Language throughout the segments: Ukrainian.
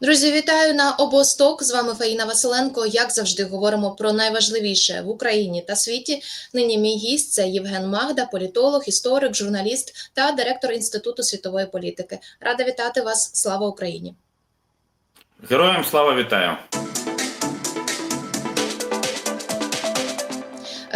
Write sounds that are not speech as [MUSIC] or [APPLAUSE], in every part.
Друзі, вітаю на обосток. З вами Фаїна Василенко. Як завжди, говоримо про найважливіше в Україні та світі. Нині мій гість це Євген Магда, політолог, історик, журналіст та директор Інституту світової політики. Рада вітати вас. Слава Україні! Героям слава вітаю.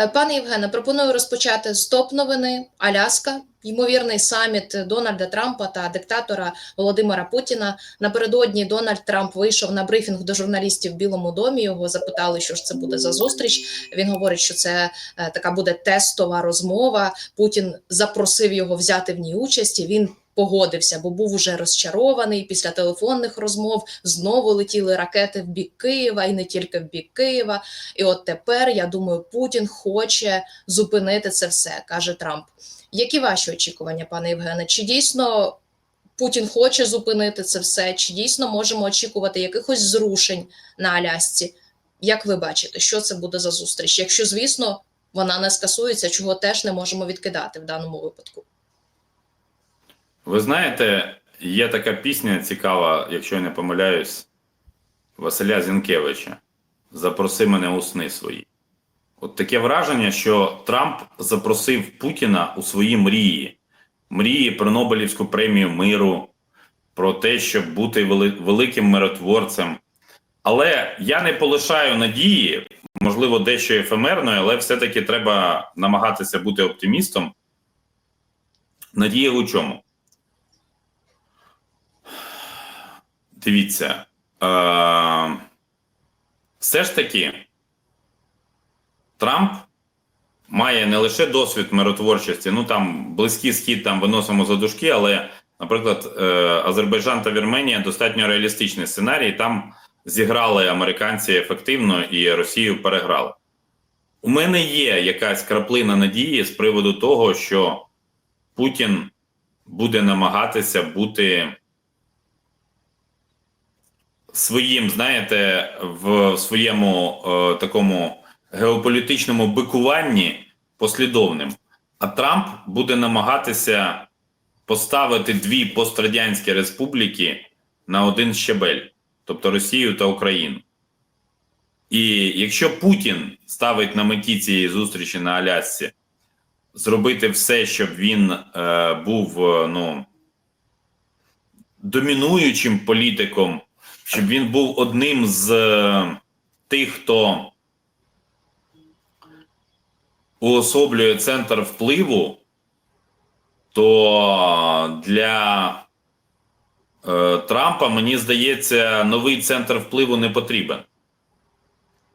Пане Євгене, пропоную розпочати з топ новини. Аляска, ймовірний саміт Дональда Трампа та диктатора Володимира Путіна. Напередодні Дональд Трамп вийшов на брифінг до журналістів в Білому домі. Його запитали, що ж це буде за зустріч. Він говорить, що це е, така буде тестова розмова. Путін запросив його взяти в ній участь. Він погодився, бо був уже розчарований після телефонних розмов. Знову летіли ракети в бік Києва, і не тільки в бік Києва. І от тепер я думаю, Путін хоче зупинити це все, каже Трамп. Які ваші очікування, пане Євгене? Чи дійсно Путін хоче зупинити це все? Чи дійсно можемо очікувати якихось зрушень на Алясці? Як ви бачите, що це буде за зустріч? Якщо, звісно, вона не скасується, чого теж не можемо відкидати в даному випадку? Ви знаєте, є така пісня цікава, якщо я не помиляюсь, Василя Зінкевича. Запроси мене у сни свої. От таке враження, що Трамп запросив Путіна у свої мрії. Мрії про Нобелівську премію миру, про те, щоб бути великим миротворцем. Але я не полишаю надії, можливо, дещо ефемерною, але все-таки треба намагатися бути оптимістом. Надія у чому? Дивіться. Е- все ж таки, Трамп має не лише досвід миротворчості, ну там близький схід там виносимо за дужки, але, наприклад, е- Азербайджан та Вірменія достатньо реалістичний сценарій. Там зіграли американці ефективно і Росію переграли. У мене є якась краплина надії з приводу того, що Путін буде намагатися бути своїм, знаєте, в своєму е, такому геополітичному бикуванні послідовним. А Трамп буде намагатися поставити дві пострадянські республіки на один щебель, тобто Росію та Україну. І якщо Путін ставить на меті цієї зустрічі на Алясці зробити все, щоб він е, був е, ну, домінуючим політиком, щоб він був одним з е, тих, хто уособлює центр впливу, то для е, Трампа, мені здається, новий центр впливу не потрібен.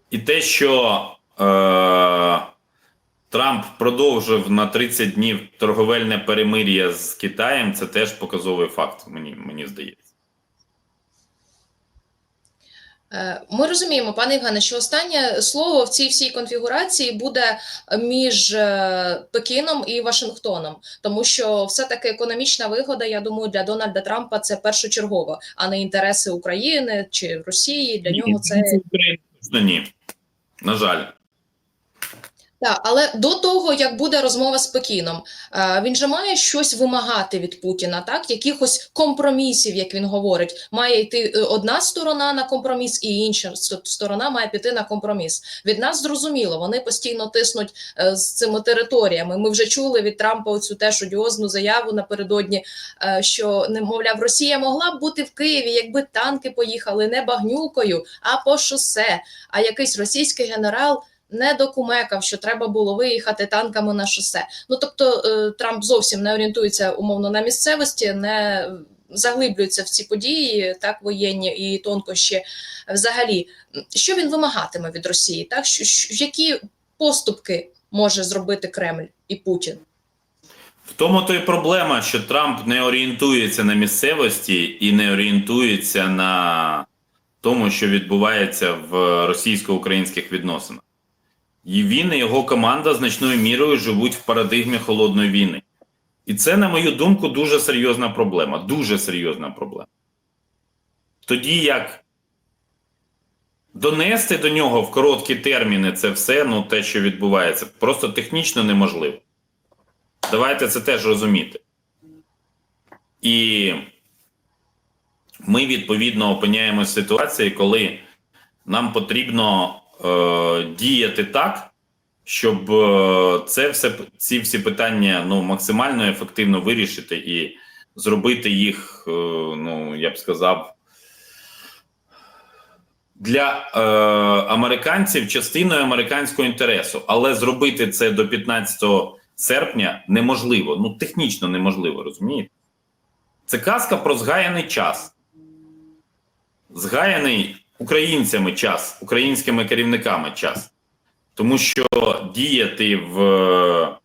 І те, що е, Трамп продовжив на 30 днів торговельне перемир'я з Китаєм, це теж показовий факт, мені, мені здається. Е, Ми розуміємо, пане Євгене, що останнє слово в цій всій конфігурації буде між е, Пекіном і Вашингтоном, тому що все-таки економічна вигода, я думаю, для Дональда Трампа це першочергово, а не інтереси України чи Росії. Для нього це ні. На жаль. Так, але до того, як буде розмова з Пекіном, е, він же має щось вимагати від Путіна, так? Якихось компромісів, як він говорить, має йти е, одна сторона на компроміс, і інша сторона має піти на компроміс. Від нас зрозуміло, вони постійно тиснуть е, з цими територіями. Ми вже чули від Трампа оцю теж одіозну заяву напередодні, що не мовляв, Росія могла б бути в Києві, якби танки поїхали не багнюкою, а по шосе. А якийсь російський генерал не докумекав, що треба було виїхати танками на шосе. Ну тобто е, Трамп зовсім не орієнтується умовно на місцевості, не заглиблюється в ці події, так воєнні і тонкощі. Взагалі, що він вимагатиме від Росії? Так що, які поступки може зробити Кремль і Путін? В тому то й проблема, що Трамп не орієнтується на місцевості і не орієнтується на тому, що відбувається в російсько-українських відносинах. І він і його команда значною мірою живуть в парадигмі холодної війни. І це, на мою думку, дуже серйозна проблема. Дуже серйозна проблема. Тоді як донести до нього в короткі терміни це все, ну те, що відбувається, просто технічно неможливо. Давайте це теж розуміти. І ми відповідно опиняємося в ситуації, коли нам потрібно е, діяти так, щоб е, це все ці всі питання ну максимально ефективно вирішити і зробити їх, е, ну я б сказав, для е, американців частиною американського інтересу, але зробити це до 15 серпня неможливо. Ну технічно неможливо, розумієте? Це казка про згаяний час. Згаяний українцями час, українськими керівниками час. Тому що діяти в е,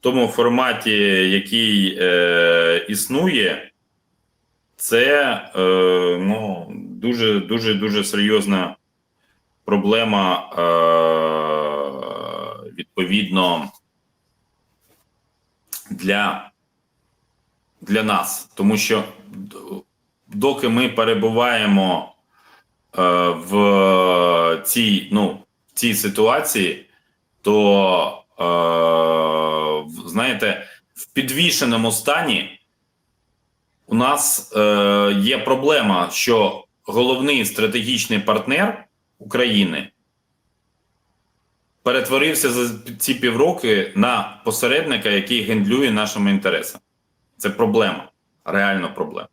тому форматі, який е, існує, це е, ну, дуже дуже дуже серйозна проблема е, відповідно для, для нас. Тому що доки ми перебуваємо в цій, ну, в цій ситуації, то е, знаєте, в підвішеному стані у нас е, є проблема, що головний стратегічний партнер України перетворився за ці півроки на посередника, який гендлює нашими інтересами. Це проблема, реально проблема.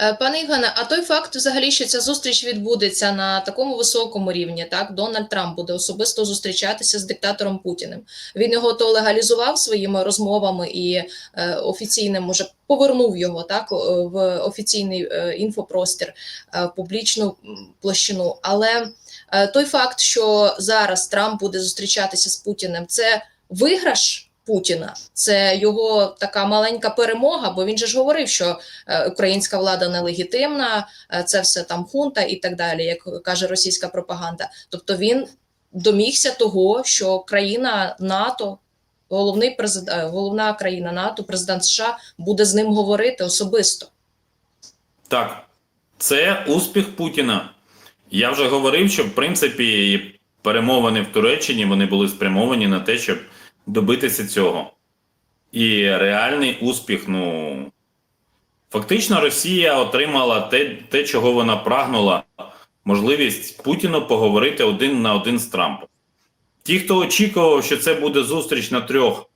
Е, Пане Євгене, а той факт, взагалі, що ця зустріч відбудеться на такому високому рівні, так Дональд Трамп буде особисто зустрічатися з диктатором Путіним. Він його то легалізував своїми розмовами і е, офіційним може повернув його так в офіційний е, інфопростір, е, публічну площину. Але е, той факт, що зараз Трамп буде зустрічатися з Путіним, це виграш. Путіна це його така маленька перемога, бо він же ж говорив, що е, українська влада нелегітимна, е, це все там хунта і так далі, як каже російська пропаганда. Тобто він домігся того, що країна НАТО, головний президент, головна країна НАТО, президент США, буде з ним говорити особисто. Так, це успіх Путіна. Я вже говорив, що в принципі перемовини в Туреччині вони були спрямовані на те, щоб добитися цього. І реальний успіх, ну фактично, Росія отримала те, те, чого вона прагнула, можливість Путіну поговорити один на один з Трампом. Ті, хто очікував, що це буде зустріч на трьох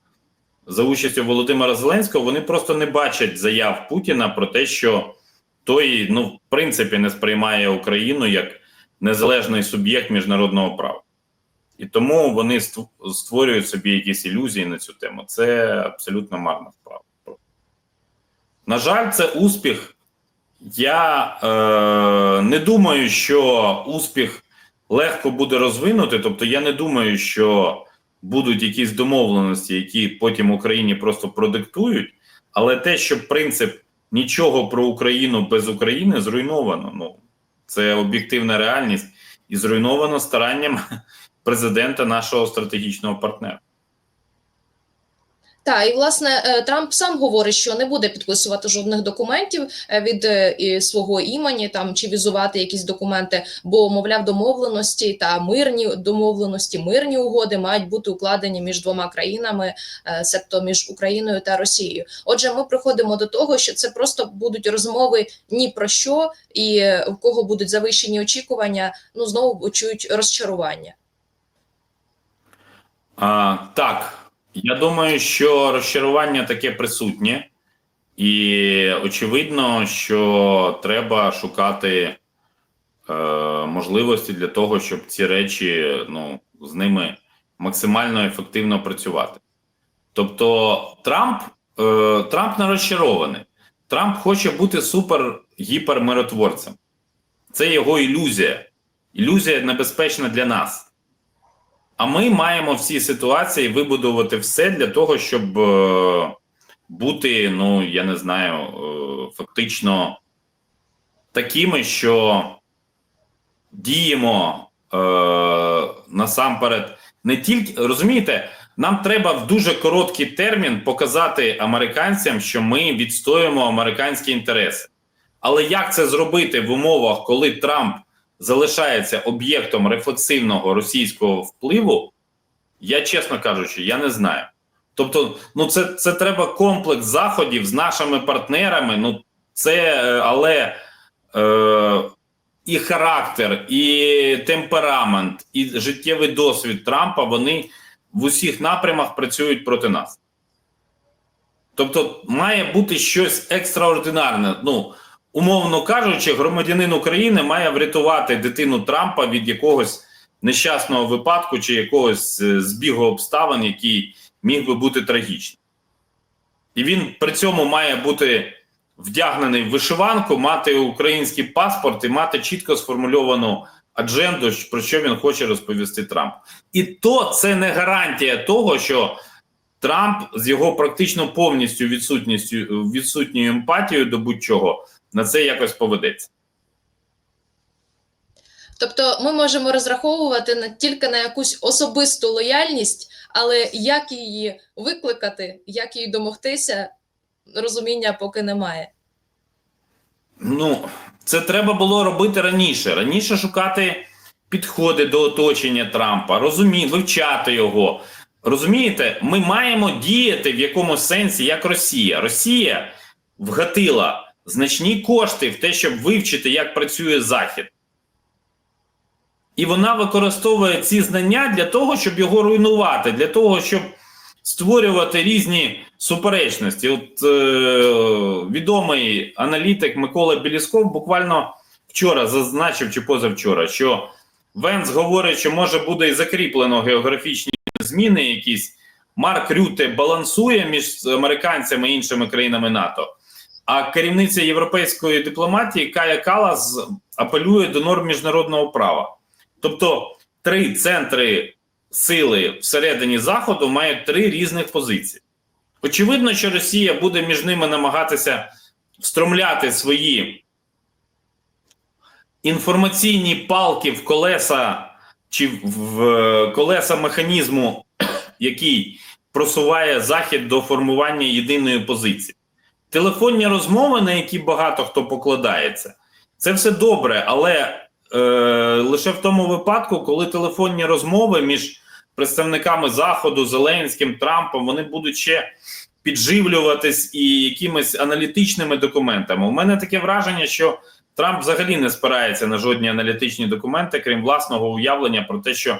за участю Володимира Зеленського, вони просто не бачать заяв Путіна про те, що той, ну, в принципі, не сприймає Україну як незалежний суб'єкт міжнародного права. І тому вони створюють собі якісь ілюзії на цю тему. Це абсолютно марна справа. На жаль, це успіх. Я е, не думаю, що успіх легко буде розвинути. Тобто, я не думаю, що будуть якісь домовленості, які потім Україні просто продиктують. Але те, що принцип нічого про Україну без України зруйновано. Ну це об'єктивна реальність і зруйновано старанням президента нашого стратегічного партнера. Так, і власне е, Трамп сам говорить, що не буде підписувати жодних документів е, від е, свого імені там чи візувати якісь документи, бо мовляв, домовленості та мирні домовленості, мирні угоди мають бути укладені між двома країнами, себто між Україною та Росією. Отже, ми приходимо до того, що це просто будуть розмови ні про що, і в кого будуть завищені очікування, ну знову чують розчарування. А, так, я думаю, що розчарування таке присутнє, і очевидно, що треба шукати е, можливості для того, щоб ці речі ну, з ними максимально ефективно працювати. Тобто, Трамп, е, Трамп не розчарований. Трамп хоче бути супер гіпермиротворцем. Це його ілюзія. Ілюзія небезпечна для нас. А ми маємо в цій ситуації вибудувати все для того, щоб е, бути, ну я не знаю, е, фактично такими, що діємо е, насамперед не тільки розумієте, нам треба в дуже короткий термін показати американцям, що ми відстоюємо американські інтереси. Але як це зробити в умовах, коли Трамп залишається об'єктом рефлексивного російського впливу, я чесно кажучи, я не знаю. Тобто, ну це, це треба комплекс заходів з нашими партнерами. Ну Це, е, але е, і характер, і темперамент, і життєвий досвід Трампа вони в усіх напрямах працюють проти нас. Тобто має бути щось екстраординарне. Ну, умовно кажучи, громадянин України має врятувати дитину Трампа від якогось нещасного випадку чи якогось е, збігу обставин, який міг би бути трагічним. І він при цьому має бути вдягнений в вишиванку, мати український паспорт і мати чітко сформульовану адженду, про що він хоче розповісти Трамп. І то це не гарантія того, що Трамп з його практично повністю відсутністю відсутньою емпатією до будь-чого на це якось поведеться. Тобто ми можемо розраховувати на тільки на якусь особисту лояльність, але як її викликати, як її домогтися, розуміння поки немає. Ну, це треба було робити раніше. Раніше шукати підходи до оточення Трампа, розумі, вивчати його. Розумієте, ми маємо діяти в якомусь сенсі як Росія. Росія вгатила значні кошти в те, щоб вивчити, як працює Захід. І вона використовує ці знання для того, щоб його руйнувати, для того, щоб створювати різні суперечності. От е, відомий аналітик Микола Білісков буквально вчора зазначив чи позавчора, що Венс говорить, що може буде і закріплено географічні зміни якісь. Марк Рюте балансує між американцями і іншими країнами НАТО. А керівниця європейської дипломатії Кая Калас апелює до норм міжнародного права. Тобто три центри сили всередині Заходу мають три різних позиції. Очевидно, що Росія буде між ними намагатися встромляти свої інформаційні палки в колеса чи в колеса механізму, [CLEARS THROAT] який просуває Захід до формування єдиної позиції. Телефонні розмови, на які багато хто покладається, це все добре, але е, лише в тому випадку, коли телефонні розмови між представниками Заходу, Зеленським, Трампом, вони будуть ще підживлюватись і якимись аналітичними документами. У мене таке враження, що Трамп взагалі не спирається на жодні аналітичні документи, крім власного уявлення про те, що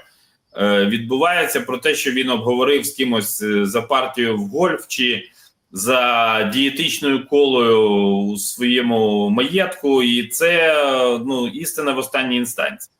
е, відбувається, про те, що він обговорив з кимось е, за партію в гольф чи за дієтичною колою у своєму маєтку, і це ну істина в останній інстанції.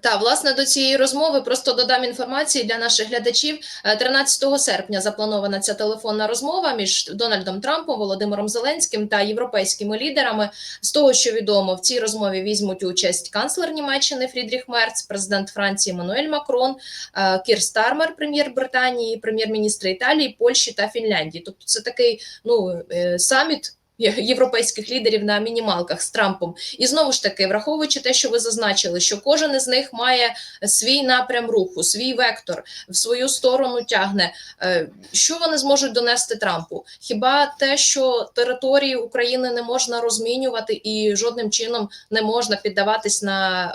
Та власне до цієї розмови просто додам інформації для наших глядачів. Е, 13 серпня запланована ця телефонна розмова між Дональдом Трампом, Володимиром Зеленським та європейськими лідерами. З того, що відомо, в цій розмові візьмуть участь канцлер Німеччини Фрідріх Мерц, президент Франції Мануель Макрон, е, Кір Стармер, прем'єр Британії, прем'єр-міністри Італії, Польщі та Фінляндії. Тобто, це такий ну е, саміт. Є- Європейських лідерів на мінімалках з Трампом, і знову ж таки, враховуючи те, що ви зазначили, що кожен із них має свій напрям руху, свій вектор в свою сторону тягне. Е, Що вони зможуть донести Трампу? Хіба те, що території України не можна розмінювати і жодним чином не можна піддаватись на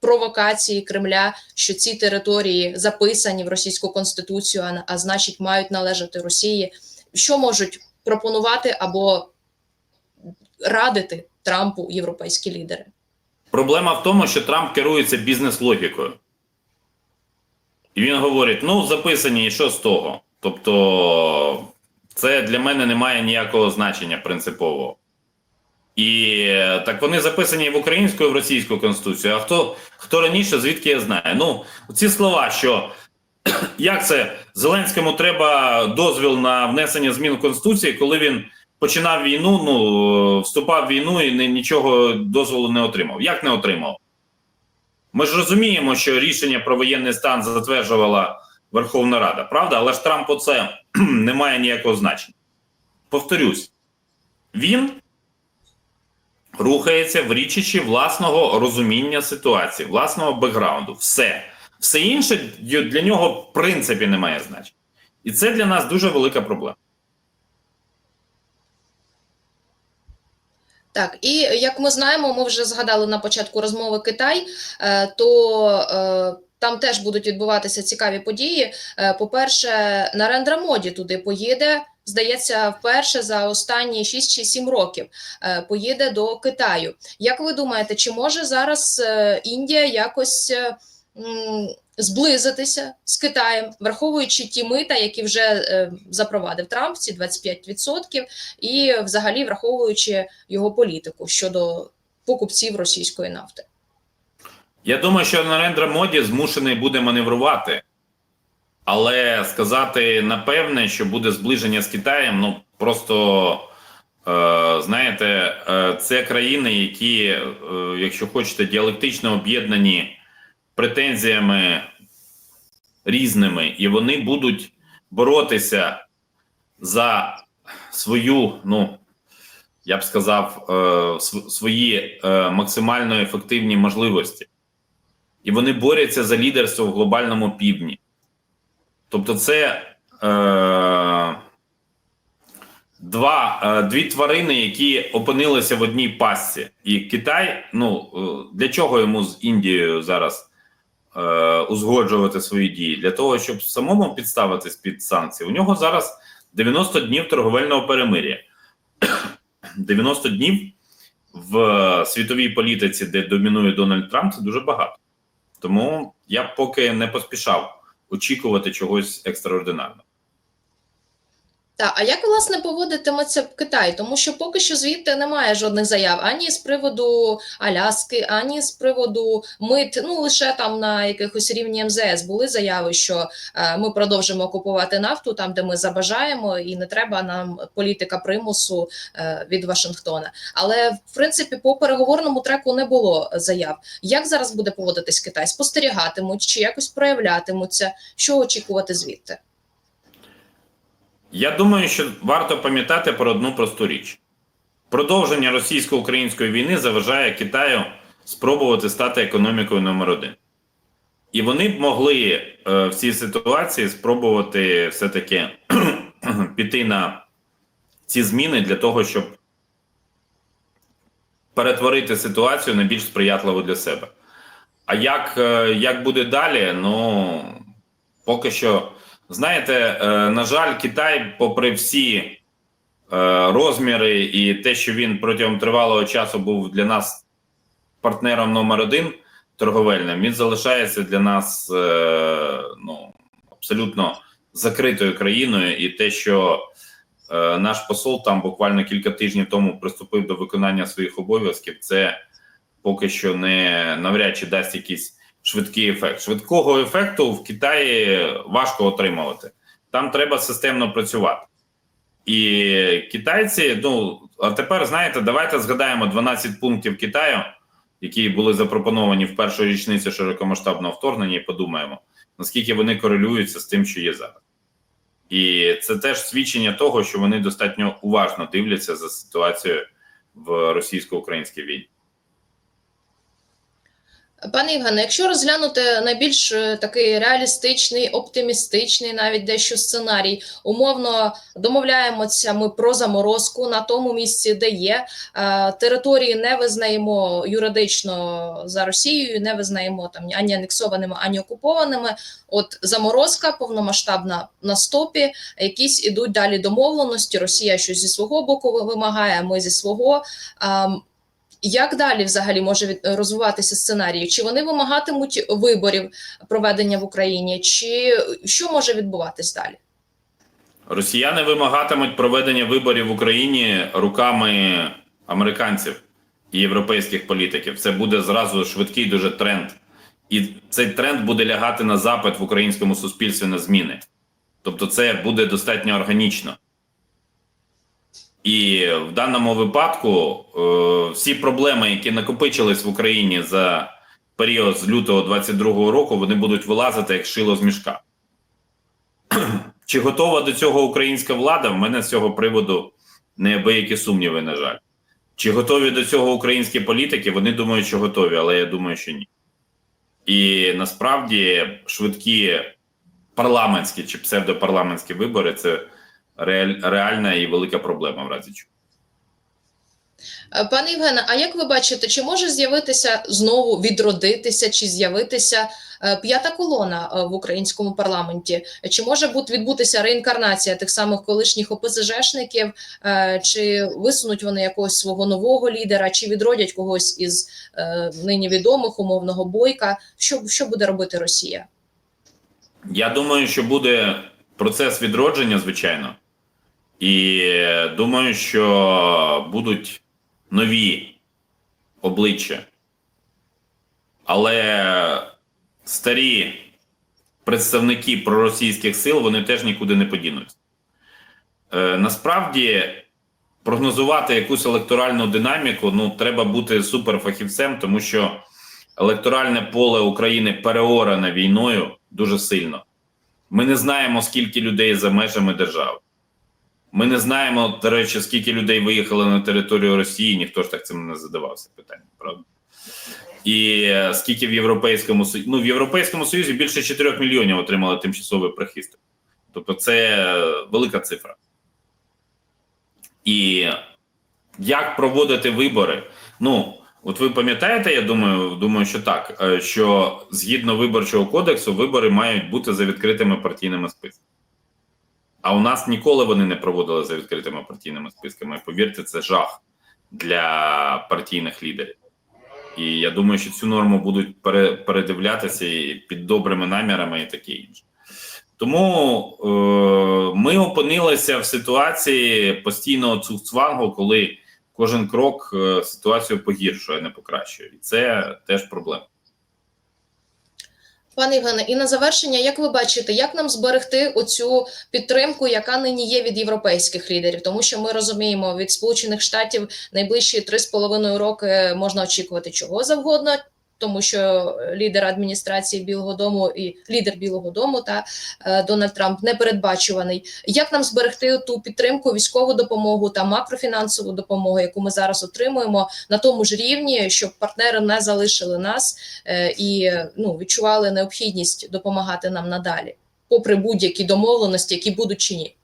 провокації Кремля, що ці території записані в російську конституцію, а, а значить мають належати Росії? Що можуть пропонувати або радити Трампу європейські лідери? Проблема в тому, що Трамп керується бізнес-логікою. І він говорить: ну, записані, і що з того? Тобто, це для мене не має ніякого значення принципового. І так вони записані в українську, і в російську конституцію. А хто, хто раніше, звідки я знаю? Ну, ці слова, що [CLEARS THROAT] як це Зеленському треба дозвіл на внесення змін в Конституції, коли він починав війну, ну вступав в війну і ні- нічого дозволу не отримав. Як не отримав? Ми ж розуміємо, що рішення про воєнний стан затверджувала Верховна Рада, правда? Але ж Трампу це [CLEARS THROAT] не має ніякого значення. Повторюсь, він рухається в річищі власного розуміння ситуації, власного бекграунду. Все. Все інше для нього в принципі не має значення. І це для нас дуже велика проблема. Так, і як ми знаємо, ми вже згадали на початку розмови Китай, е, то е, там теж будуть відбуватися цікаві події. Е, По-перше, Нарендра Моді туди поїде. Здається, вперше за останні 6 чи 7 років поїде до Китаю. Як ви думаєте, чи може зараз Індія якось зблизитися з Китаєм, враховуючи ті мита, які вже е, запровадив Трамп, ці 25%, і взагалі враховуючи його політику щодо покупців російської нафти? Я думаю, що Нарендра Моді змушений буде маневрувати. Але сказати напевне, що буде зближення з Китаєм, ну просто е, знаєте, е, це країни, які, е, якщо хочете, діалектично об'єднані претензіями різними, і вони будуть боротися за свою, ну я б сказав, е, свої е, максимально ефективні можливості. І вони борються за лідерство в глобальному півдні. Тобто, це е, два, е, дві тварини, які опинилися в одній пастці. І Китай, ну е, для чого йому з Індією зараз е, узгоджувати свої дії? Для того, щоб самому підставитись під санкції. У нього зараз 90 днів торговельного перемир'я. [CLEARS THROAT] 90 днів в світовій політиці, де домінує Дональд Трамп, це дуже багато. Тому я поки не поспішав очікувати чогось екстраординарного. Так, а як власне поводитиметься Китай? Тому що поки що звідти немає жодних заяв ані з приводу Аляски, ані з приводу мит. Ну лише там на якихось рівні МЗС були заяви, що е, ми продовжимо купувати нафту там, де ми забажаємо, і не треба нам політика примусу е, від Вашингтона. Але в принципі по переговорному треку не було заяв. Як зараз буде поводитись Китай? Спостерігатимуть чи якось проявлятимуться? Що очікувати звідти? Я думаю, що варто пам'ятати про одну просту річ: продовження російсько-української війни заважає Китаю спробувати стати економікою номер один. І вони б могли е, в цій ситуації спробувати все-таки [CLEARS THROAT] піти на ці зміни для того, щоб перетворити ситуацію на більш сприятливу для себе. А як, е, як буде далі? Ну поки що, знаєте, е, на жаль, Китай, попри всі е, розміри і те, що він протягом тривалого часу був для нас партнером номер один торговельним, він залишається для нас е, ну, абсолютно закритою країною, і те, що наш посол там буквально кілька тижнів тому приступив до виконання своїх обов'язків, це поки що не навряд чи дасть якийсь швидкий ефект. Швидкого ефекту в Китаї важко отримувати. Там треба системно працювати. І китайці, ну а тепер знаєте, давайте згадаємо 12 пунктів Китаю, які були запропоновані в першу річницю широкомасштабного вторгнення, і подумаємо, наскільки вони корелюються з тим, що є зараз. І це теж свідчення того, що вони достатньо уважно дивляться за ситуацією в російсько-українській війні. Пане Євгене, якщо розглянути найбільш е, такий реалістичний, оптимістичний, навіть дещо сценарій, умовно домовляємося ми про заморозку на тому місці, де є е, території, не визнаємо юридично за Росією, не визнаємо там ані анексованими, ані окупованими. От заморозка повномасштабна на стопі, якісь ідуть далі домовленості. Росія щось зі свого боку вимагає, ми зі свого. Як далі взагалі може розвиватися сценарій? Чи вони вимагатимуть виборів проведення в Україні, чи що може відбуватись далі? Росіяни вимагатимуть проведення виборів в Україні руками американців і європейських політиків. Це буде зразу швидкий дуже тренд. І цей тренд буде лягати на запит в українському суспільстві на зміни. Тобто, це буде достатньо органічно. І в даному випадку е, всі проблеми, які накопичились в Україні за період з лютого 22-го року, вони будуть вилазити як шило з мішка. [CLEARS THROAT] Чи готова до цього українська влада? В мене з цього приводу неабиякі сумніви, на жаль. Чи готові до цього українські політики? Вони думають, що готові, але я думаю, що ні. І насправді швидкі парламентські чи псевдопарламентські вибори це реальна і велика проблема в разі чого. Е, Пане Євгене, а як ви бачите, чи може з'явитися знову відродитися, чи з'явитися Е, П'ята колона е, в українському парламенті. Чи може відбутися реінкарнація тих самих колишніх ОПЗЖшників, чи висунуть вони якогось свого нового лідера, чи відродять когось із нині відомих умовного бойка? Що, що буде робити Росія? Я думаю, що буде процес відродження, звичайно. І думаю, що будуть нові обличчя. Але старі представники проросійських сил вони теж нікуди не подінуться. Е, насправді, прогнозувати якусь електоральну динаміку ну, треба бути суперфахівцем, тому що електоральне поле України переоране війною дуже сильно. Ми не знаємо, скільки людей за межами держави. Ми не знаємо, до речі, скільки людей виїхало на територію Росії, ніхто ж так цим не задавався питанням, правда? І е, скільки в Європейському Союзі. Ну, в Європейському Союзі більше 4 мільйонів отримали тимчасовий прихисток. Тобто, це е, велика цифра. І як проводити вибори? Ну, от ви пам'ятаєте, я думаю, думаю, що так, е, що згідно виборчого кодексу, вибори мають бути за відкритими партійними списками. А у нас ніколи вони не проводили за відкритими партійними списками. Повірте, це жах для партійних лідерів. І я думаю, що цю норму будуть пере, передивлятися і під добрими намірами і таке інше. Тому е, ми опинилися в ситуації постійного цуцвангу, коли кожен крок е, ситуацію погіршує, не покращує. І це теж проблема. Пане Євгене, і на завершення, як ви бачите, як нам зберегти оцю підтримку, яка нині є від європейських лідерів? Тому що ми розуміємо, від Сполучених Штатів найближчі три з половиною роки можна очікувати чого завгодно. Тому що лідер адміністрації Білого Дому і лідер Білого Дому та е, Дональд Трамп непередбачуваний. Як нам зберегти ту підтримку, військову допомогу та макрофінансову допомогу, яку ми зараз отримуємо на тому ж рівні, щоб партнери не залишили нас е, і ну відчували необхідність допомагати нам надалі, попри будь-які домовленості, які будуть чи ні.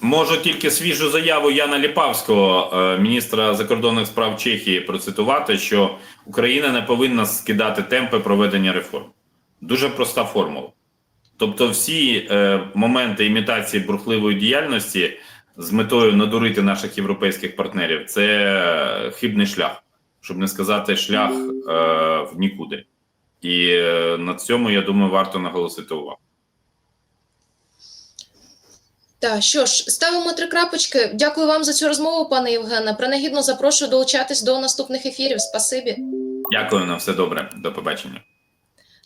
Можу тільки свіжу заяву Яна Ліпавського, е, міністра закордонних справ Чехії, процитувати, що Україна не повинна скидати темпи проведення реформ. Дуже проста формула. Тобто, всі е, моменти імітації бурхливої діяльності з метою надурити наших європейських партнерів це хибний шлях, щоб не сказати шлях е, в нікуди. І е, на цьому я думаю, варто наголосити увагу. Так, що ж, ставимо три крапочки. Дякую вам за цю розмову, пане Євгене. Принагідно запрошую долучатись до наступних ефірів. Спасибі. Дякую на все добре. До побачення.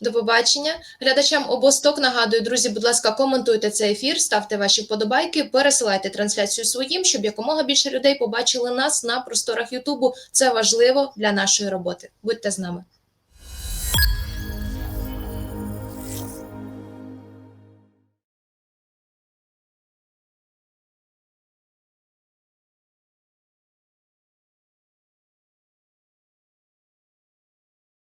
До побачення. Глядачам обосток нагадую, друзі, будь ласка, коментуйте цей ефір, ставте ваші вподобайки, пересилайте трансляцію своїм, щоб якомога більше людей побачили нас на просторах Ютубу. Це важливо для нашої роботи. Будьте з нами.